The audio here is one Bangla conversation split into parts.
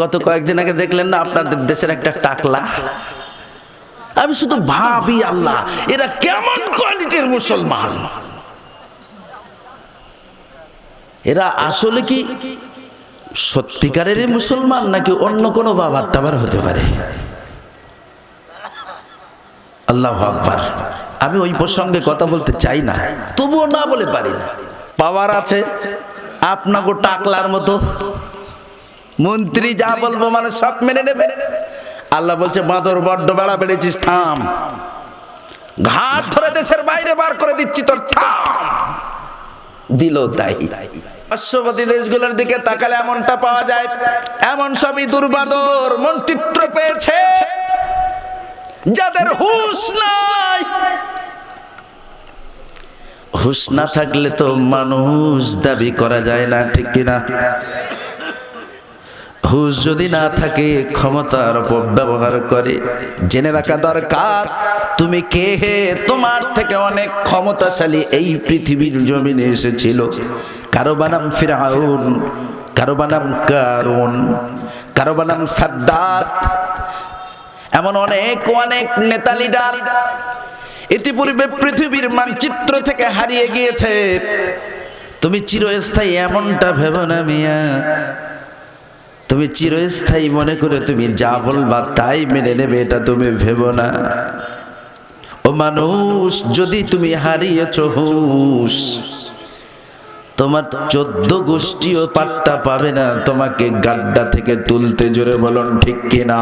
গত কয়েকদিন আগে দেখলেন না, আপনাদের দেশের একটা টাকলা। আমি শুধু ভাবি আল্লাহ, এরা কেমন কোয়ালিটির মুসলমান? এরা আসলে কি সত্যিকারের মুসলমান নাকি অন্য কোনো বাবার টাবার হতে পারে? আল্লাহ আকবার। আমি ওই প্রসঙ্গে কথা বলতে চাই না, তবুও না বলে পারি না। পাওয়ার আছে, আপনাকে টাকলার মতো। মন্ত্রী যা বলব মানে সব মেনে নেবে। আল্লাহ বলছে বাঁদর বড্ড বেড়া বেড়েছিস থাম। ঘাট ধরে দেশের বাইরে বার করে দিচ্ছি তোর থাম। দিল তাই। পার্শ্ববর্তী দেশগুলোর দিকে তাকালে এমনটা পাওয়া যায় এমন সবই দুর্বাদর মন্ত্রিত্ব পেয়েছে। যাদের হুশ নাই হুশ না থাকলে তো মানুষ দাবি করা যায় না ঠিক কিনা? হুশ যদি না থাকে ক্ষমতার অপব্যবহার করে, জেনে রাখা দরকার, তুমি কে হে? তোমার থেকে অনেক ক্ষমতাশালী এই পৃথিবীর জমিনে এসেছিল। কারও বানাম ফিরাউন, কারও বানাম কারুন, কারও বানাম সাদ্দাত। এমন অনেক অনেক নেতা লিডার ইতিপূর্বে পৃথিবীর মানচিত্র থেকে হারিয়ে গিয়েছে। তুমি চিরস্থায়ী এমনটা ভেবো না মিয়া। তুমি চিরস্থায়ী মনে করে তুমি যা বলবা তাই মেনে নেবে, এটা তুমি ভেবো না। ও মানুষ, যদি তুমি হারিয়েছ হুশ, তোমার চোদ্দ গোষ্ঠীও পাত্তা পাবে না। তোমাকে গাড্ডা থেকে তুলতে জোরে বলুন, ঠিক কিনা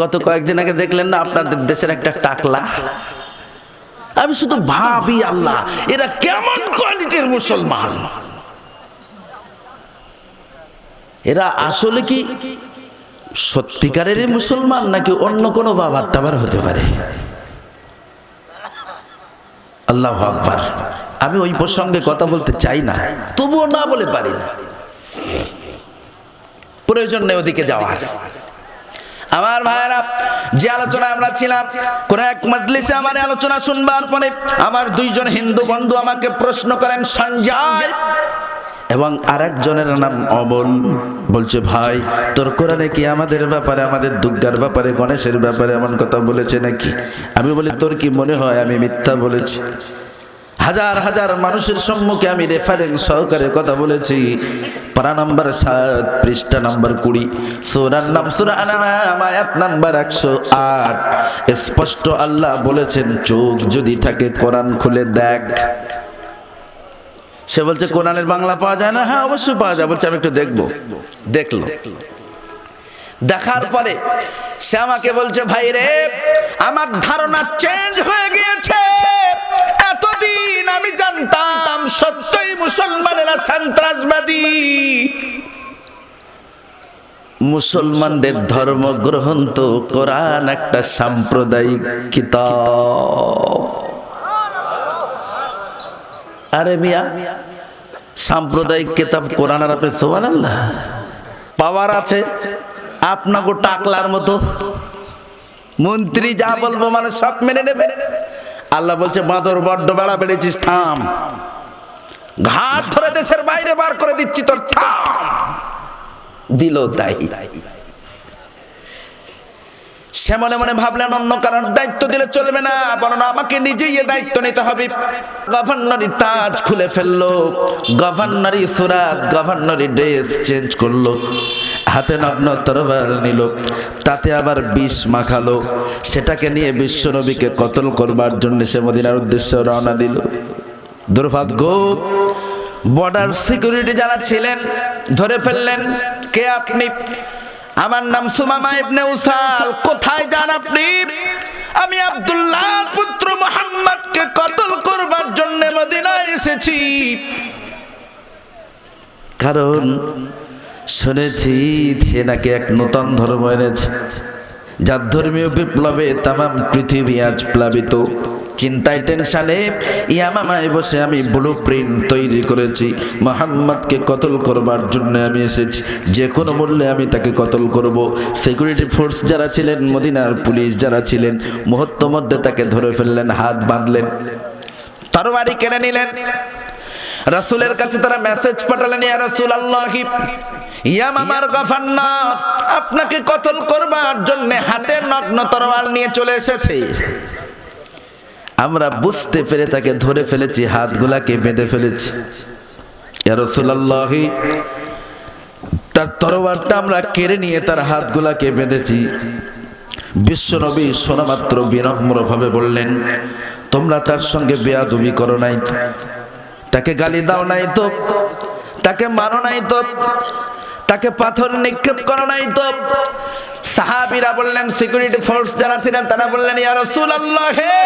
গত কয়েকদিন আগে দেখলেন না আপনাদের দেশের একটা টাকলা? আমি শুধু ভাবি আল্লাহ, এরা কেমন কোয়ালিটির মুসলমান? এরা আসলে কি সত্যিকারের মুসলমান নাকি অন্য কোনো বাবার টাবার হতে পারে? আল্লাহ আকবার। আমি ওই প্রসঙ্গে কথা বলতে চাই না, তবুও না বলে পারি না। প্রয়োজন নেই ওদিকে যাওয়ার। আমার ভাইরা যে আলোচনা আমরা ছিলাম, কোন এক মজলিসে আমার আলোচনা শুনবার পরে আমার দুইজন হিন্দু বন্ধু আমাকে প্রশ্ন করেন, সঞ্জয় এবং আরেকজনের নাম অমল বলছে, ভাই, তোর কোরআনে কি আমাদের ব্যাপারে, আমাদের দুর্গার ব্যাপারে, গণেশের ব্যাপারে এমন কথা বলেছে নাকি? আমি বলি, তোর কি মনে হয় আমি মিথ্যা বলেছি? হাজার হাজার মানুষের সম্মুখে আমি রেফারেন্স সহকারে কথা বলেছি। পারা নাম্বার সাত, পৃষ্ঠা নাম্বার কুড়ি। সোরার নাম সুরা নাম্বার একশো আট। স্পষ্ট আল্লাহ বলেছেন, চোখ যদি থাকে কোরআন খুলে দেখ। সে বলছে কোরআনের বাংলা পাওয়া যায় না? হ্যাঁ অবশ্যই পাওয়া যায় বলছে আমি একটু দেখব। দেখল। দেখার পরে সে আমাকে বলছে ভাই রে আমার ধারণা চেঞ্জ হয়ে গিয়েছে। এতদিন আমি জানতাম সত্যই মুসলমানেরা সন্ত্রাসবাদী। মুসলমানদের ধর্ম গ্রহণ তো কোরআন একটা সাম্প্রদায়িক কিতাব। আরে মিয়া, সাম্প্রদায়িক কিতাব কোরআন আর আপনি সোমান আল্লাহ পাওয়ার আছে, আপনাকে টাকলার মতো। মন্ত্রী যা বলব মানে সব মেনে নেবে। আল্লাহ বলছে, বাঁদর, বড্ড বেড়া বেড়েছিস, থাম। ঘাট ধরে দেশের বাইরে বার করে দিচ্ছি তোর, থাম। দিল তাই সে মনে মনে ভাবলেন, অন্য কারণ দায়িত্ব দিলে চলবে না, বরং আমাকে নিজেই এ দায়িত্ব নিতে হবে। গভর্নরি তাজ খুলে ফেলল গভর্নরি সুরাত গভর্নরি ড্রেস চেঞ্জ করল, হাতে নগ্ন তরবার নিল, তাতে আবার বিষ মাখালো। সেটাকে নিয়ে বিশ্বনবীকে কতল করবার জন্য সে মদিনার উদ্দেশ্যে রওনা দিল। দুর্ভাগ্য বর্ডার সিকিউরিটি যারা ছিলেন, ধরে ফেললেন, কে আপনি? আমার নাম সুমামা ইবনে উসাল। কোথায় যান আপনি? আমি আব্দুল্লাহ পুত্র মোহাম্মদকে কতল করবার জন্য মদিনায় এসেছি। কারণ শুনেছি, সে নাকি এক নতুন ধর্ম এনেছে। যার ধর্মীয় বিপ্লবে তামাম পৃথিবী আজ প্লাবিত। চিন্তায় টেনশানে। ইয়ামামায় বসে আমি ব্লু প্রিন্ট তৈরি করেছি। মোহাম্মদকে কতল করবার জন্য আমি এসেছি। যে কোনো মূল্যে আমি তাকে কতল করব। সিকিউরিটি ফোর্স যারা ছিলেন, মদিনার পুলিশ যারা ছিলেন, মুহূর্ত মধ্যে তাকে ধরে ফেললেন, হাত বাঁধলেন। তরবারি কেড়ে নিলেন। রাসূলের কাছে তারা মেসেজ পাঠালেন, ইয়া রাসূলুল্লাহি, ইয়া মামার গফান্নাত আপনাকে কতল করবার জন্য হাতে নগ্ন তরোয়াল নিয়ে চলে এসেছে? আমরা বুঝতে পেরে তাকে ধরে ফেলেছি, হাতগুলাকে বেঁধে ফেলেছি। ইয়া তার তরোয়ারটা আমরা কেড়ে নিয়ে তার হাতগুলাকে বেঁধেছি। বিশ্বনবী শোনামাত্র বিনম্র ভাবে বললেন, তোমরা তার সঙ্গে বেয়াদবি করো নাই। তাকে গালি দাও নাই তো, তাকে মানো নাই তো তাকে পাথর নিক্ষেপ করো নাই তো। সাহাবিরা বললেন সিকিউরিটি ফোর্স যারা ছিলেন, তারা বললেন, ইয়া রাসূলুল্লাহ, হে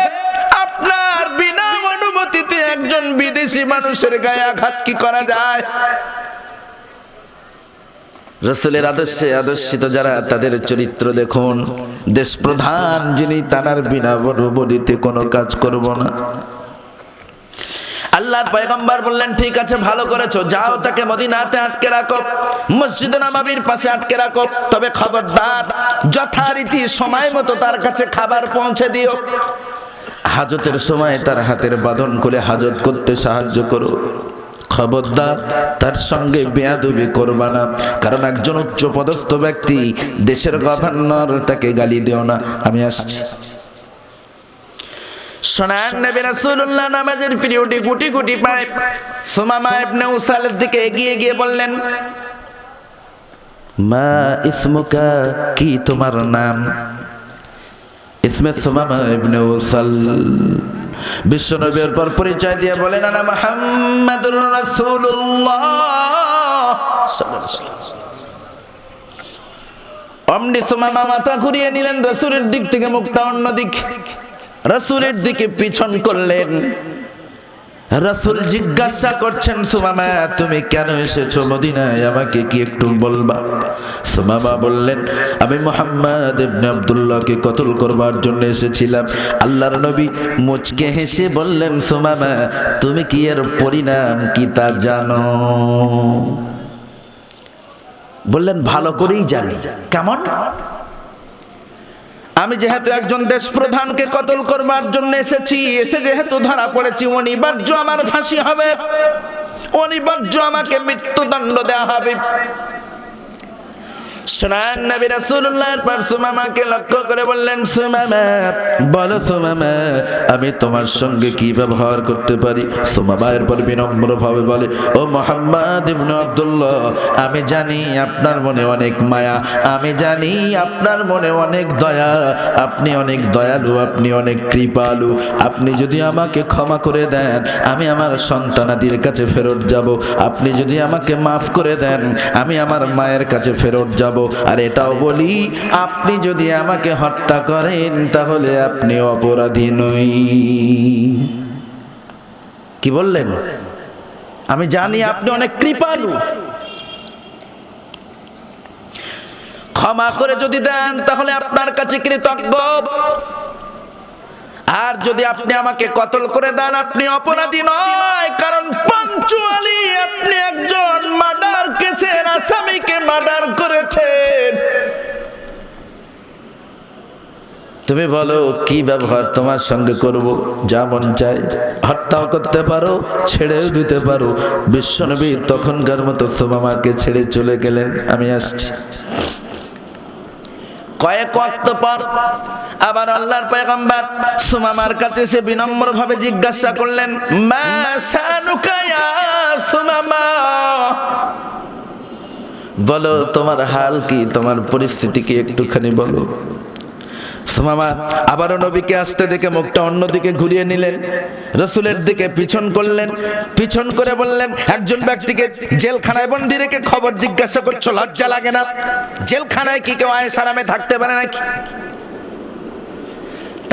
আপনার বিনা অনুমতিতে একজন বিদেশি মানুষের গায়ে আঘাত কি করা যায়? রসুলের আদর্শে আদর্শিত যারা, তাদের চরিত্র দেখুন। দেশ প্রধান যিনি তার বিনা অনুমতিতে কোনো কাজ করব না। আল্লাহর পয়গম্বর বললেন, ঠিক আছে, ভালো করেছ, যাও তাকে মদিনাতে আটকে রাখো, মসজিদ নবাবির পাশে আটকে রাখো, তবে খবরদার, যথারীতি সময় মতো তার কাছে খাবার পৌঁছে দিও। হাজতের সময় তার হাতের বাঁধন করে হাজত করতে সাহায্য করো। খবরদার, তার সঙ্গে বেয়াদবি করবা না, কারণ একজন উচ্চ পদস্থ ব্যক্তি দেশের গভর্নর তাকে গালি দিও না। আমি আসছি। শোনান, নবী রাসূলুল্লাহ নামাজের পিরিয়ডে গুটি গুটি পায় সুমামা ইবনে উসালের দিকে এগিয়ে গিয়ে বললেন, মা ইসমুকা কি তোমার নাম? ইসমে সুমামা ইবনে উসাল বিশ্বনবীর পর পরিচয় দিয়ে বলেন, আনা মুহাম্মাদুর রাসূলুল্লাহ। অমনি সুমামা মাথা ঘুরিয়ে নিলেন, রাসূলের দিক থেকে মুখটা অন্য দিক রাসূলের দিকে পিছন করলেন। রাসূল জিজ্ঞাসা করছেন, সুমামা, তুমি কেন এসেছ মদিনায়? আমাকে কি একটু বলবা? সুমামা বললেন, আমি মোহাম্মদ ইবনে আব্দুল্লাহকে কতল করবার জন্য এসেছিলাম। আল্লাহর নবী মুচকে হেসে বললেন, সুমামা, তুমি কি এর পরিণাম কি তা জানো? বললেন, ভালো করেই জানি। কেমন? আমি যেহেতু একজন দেশ প্রধানকে কতল করবার জন্য এসেছি, এসে যেহেতু ধরা পড়েছি, অনিবার্য আমার ফাঁসি হবে। অনিবার্য আমাকে মৃত্যুদণ্ড দেওয়া হবে। শোনান নবী রাসূলুল্লাহর পর সুমামাকে লক্ষ্য করে বললেন, সুমামা, বলো সুমামা, আমি তোমার সঙ্গে কি ব্যবহার করতে পারি? সুমামা এরপর বিনম্র ভাবে বলে, ও মোহাম্মদ ইবনে আব্দুল্লাহ, আমি জানি আপনার মনে অনেক মায়া, আমি জানি আপনার মনে অনেক দয়া, আপনি অনেক দয়ালু, আপনি অনেক কৃপালু, আপনি যদি আমাকে ক্ষমা করে দেন, আমি আমার সন্তানাদির কাছে ফেরত যাব, আপনি যদি আমাকে মাফ করে দেন, আমি আমার মায়ের কাছে ফেরত যাব আর এটাও বলি, আপনি যদি আমাকে হত্যা করেন, তাহলে আপনি অপরাধী নই। কি বললেন? আমি জানি আপনি অনেক কৃপালু। ক্ষমা করে যদি দেন, তাহলে আপনার কাছে কৃতজ্ঞ। আর যদি আপনি আমাকে কতল করে দেন, আপনি অপরাধী নয়। কারণ পাঞ্চুয়ালি আপনি একজন মার্ডার কেসের আসামিকে মার্ডার করেছেন তুমি বলো, কি ব্যবহার তোমার সঙ্গে করব? যা মন চায়। হত্যাও করতে পারো, ছেড়েও দিতে পারো। বিশ্বনবী তখনকার মতো সোমামাকে ছেড়ে চলে গেলেন। আমি আসছি। কয়েক ওয়াক্ত পর আবার আল্লাহর পয়গম্বর সুমামার কাছে এসে বিনম্র ভাবে জিজ্ঞাসা করলেন, মা শানুকা ইয়া সুমামা? বলো, তোমার হাল কি? তোমার পরিস্থিতি কি একটুখানি বলো। সুমামা, আবারও নবীকে আসতে দেখে মুখটা অন্যদিকে ঘুরিয়ে নিলেন। রসুলের দিকে পিছন করলেন। পিছন করে বললেন, একজন ব্যক্তিকে জেলখানায় বন্দি রেখে খবর জিজ্ঞাসা করছ, লজ্জা লাগে না? জেলখানায় কি কেউ আয়েস আরামে থাকতে পারে নাকি?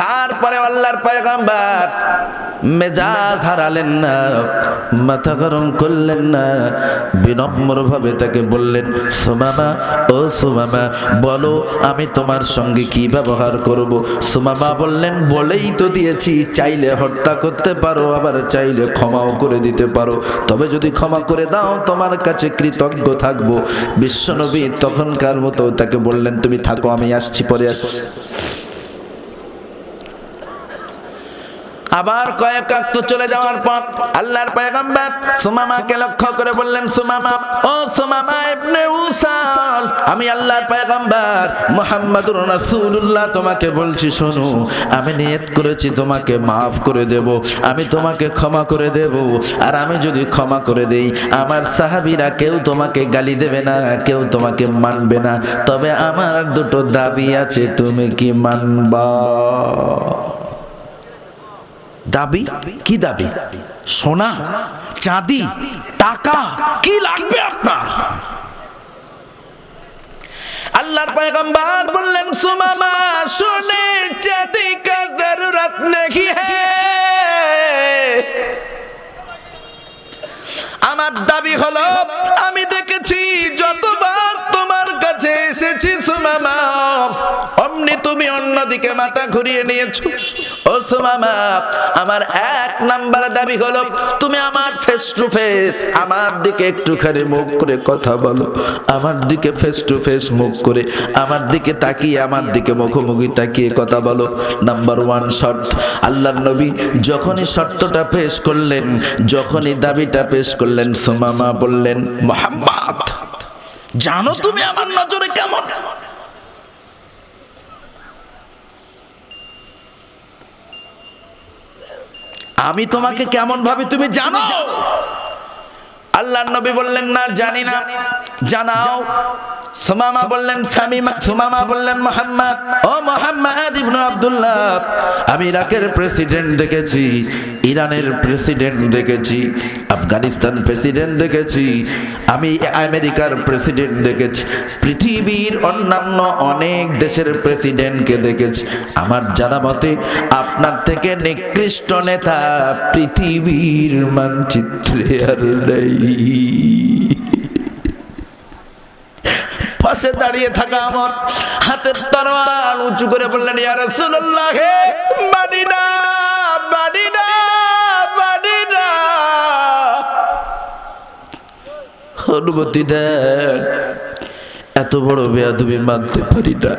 তারপরে আল্লাহর পয়গম্বর মেজাজ হারালেন না মাথা গরম করলেন না বিনম্র ভাবে তাকে বললেন সুমামা ও সুমামা বলো আমি তোমার সঙ্গে কি ব্যবহার করব? সুমামা বললেন বলেই তো দিয়েছি চাইলে হত্যা করতে পারো আবার চাইলে ক্ষমাও করে দিতে পারো। তবে যদি ক্ষমা করে দাও তোমার কাছে কৃতজ্ঞ থাকব। বিশ্বনবী তখনকার মতো তাকে বললেন তুমি থাকো আমি আসছি পরে আসছি। আবার কয়েক আক্ত চলে যাওয়ার পর আল্লাহর পয়গম্বর সুমামাকে লক্ষ্য করে বললেন, সুমামা, ও সুমামা ইবনে উসাল আমি আল্লাহর পয়গম্বর মুহাম্মাদুর রাসূলুল্লাহ, তোমাকে বলছি শোনো, আমি নিয়ত করেছি তোমাকে মাফ করে দেব, আমি তোমাকে ক্ষমা করে দেব, আর আমি যদি ক্ষমা করে দেই, আমার সাহাবীরা কেউ তোমাকে গালি দেবে না, কেউ তোমাকে মানবে না, তবে আমার দুটো দাবি আছে, তুমি কি মানবা? দাবি? কি দাবি? সোনা? চাঁদি? টাকা? কি লাগবে আপনার? আল্লাহর পয়গম্বর বললেন সুমামা শুনে চাঁদি কা জরুরত নেই আমার দাবি হলো, আমি দেখেছি জন কাছে এসেছি সুমামা। অমনি তুমি অন্যদিকে মাথা ঘুরিয়ে নিয়েছো। ও সুমামা, আমার এক নাম্বার দাবি হলো, তুমি আমার ফেস টু ফেস আমার দিকে একটুখানি মুখ করে কথা বলো। আমার দিকে ফেস টু ফেস মুখ করে, আমার দিকে তাকিয়ে, আমার দিকে মুখোমুখি তাকিয়ে কথা বলো। নাম্বার ওয়ান শর্ত আল্লাহর নবী যখনই শর্তটা পেশ করলেন, যখনই দাবিটা পেশ করলেন, সুমামা বললেন, মোহাম্মদ। জানো তুমি আমার নজরে কেমন? আমি তোমাকে কেমন ভাবে তুমি জানো? আল্লাহ নবী বললেন না জানি না। জানাও। সুমামা বললেন, সামিমা, সুমামা বললেন, মোহাম্মদ, ও মোহাম্মদ ইবনু আব্দুল্লাহ, আমি ইরাকের প্রেসিডেন্ট দেখেছি, ইরানের প্রেসিডেন্ট দেখেছি, আফগানিস্তান প্রেসিডেন্ট দেখেছি, আমি আমেরিকার প্রেসিডেন্ট দেখেছি, পৃথিবীর অন্যান্য অনেক দেশের প্রেসিডেন্টকে দেখেছি। আমার জানা মতে, আপনার থেকে নিকৃষ্ট নেতা পৃথিবীর মানচিত্রে আর নেই। পাশে দাঁড়িয়ে থাকা আমার হাতের তরোয়াল উঁচু করে বললেন, ইয়া রাসূলুল্লাহ, হে মানি না মানি না মানি না অনুমতি দেন, এত বড় বেয়াদবি মানতে পারি না।